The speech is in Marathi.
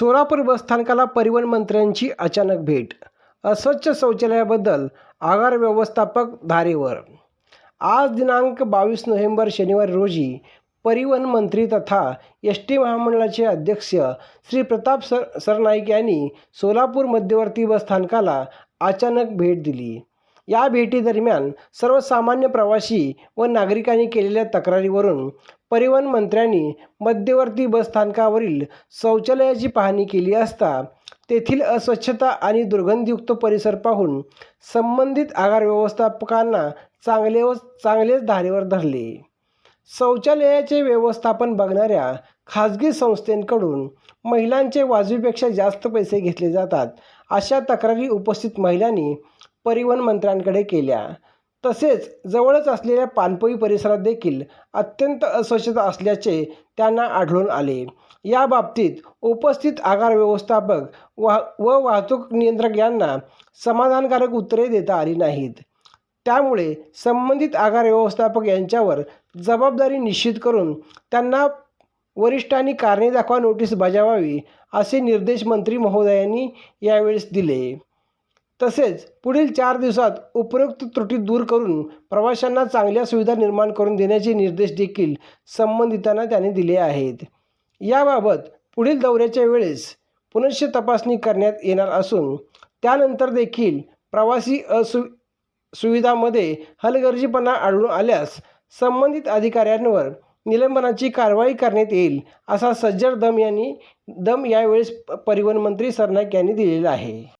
सोलापूर बसस्थानकाला परिवहन मंत्र्यांची अचानक भेट. अस्वच्छ शौचालयाबद्दल आगार व्यवस्थापक धारेवर. आज दिनांक बावीस नोव्हेंबर शनिवारी रोजी परिवहन मंत्री तथा एस टी महामंडळाचे अध्यक्ष श्री प्रताप सर सरनाईक यांनी सोलापूर मध्यवर्ती बसस्थानकाला अचानक भेट दिली. या भेटीदरम्यान सर्वसामान्य प्रवासी व नागरिकांनी केलेल्या तक्रारीवरून परिवहन मंत्र्यांनी मध्यवर्ती बसस्थानकावरील शौचालयाची पाहणी केली असता तेथील अस्वच्छता आणि दुर्गंधीयुक्त परिसर पाहून संबंधित आगार व्यवस्थापकांना चांगले व चांगलेच धारेवर धरले. शौचालयाचे व्यवस्थापन बघणाऱ्या खाजगी संस्थेकडून महिलांचे वाजवीपेक्षा जास्त पैसे घेतले जातात अशा तक्रारी उपस्थित महिलांनी परिवहन मंत्र्यांकडे केल्या. तसेच जवळच असलेल्या पानपोई परिसरात देखील अत्यंत अस्वच्छता असल्याचे त्यांना आढळून आले. या बाबतीत उपस्थित आगार व्यवस्थापक वा व वाहतूक नियंत्रक यांना समाधानकारक उत्तरे देता आली नाहीत. त्यामुळे संबंधित आगार व्यवस्थापक यांच्यावर जबाबदारी निश्चित करून त्यांना वरिष्ठांनी कारणे दाखवा नोटीस बजावावी असे निर्देश मंत्री महोदयांनी यावेळेस दिले. तसेच पुढील चार दिवसात उपरोक्त त्रुटी दूर करून प्रवाशांना चांगल्या सुविधा निर्माण करून देण्याचे निर्देश देखील संबंधितांना त्यांनी दिले आहेत. याबाबत पुढील दौऱ्याच्या वेळेस पुनश्च तपासणी करण्यात येणार असून त्यानंतर देखील प्रवासी असु सुविधामध्ये हलगर्जीपणा आढळून आल्यास संबंधित अधिकाऱ्यांवर निलंबनाची कारवाई करण्यात येईल असा सज्जड दम यांनी दम यावेळेस परिवहन मंत्री सरनाईक यांनी दिलेला आहे.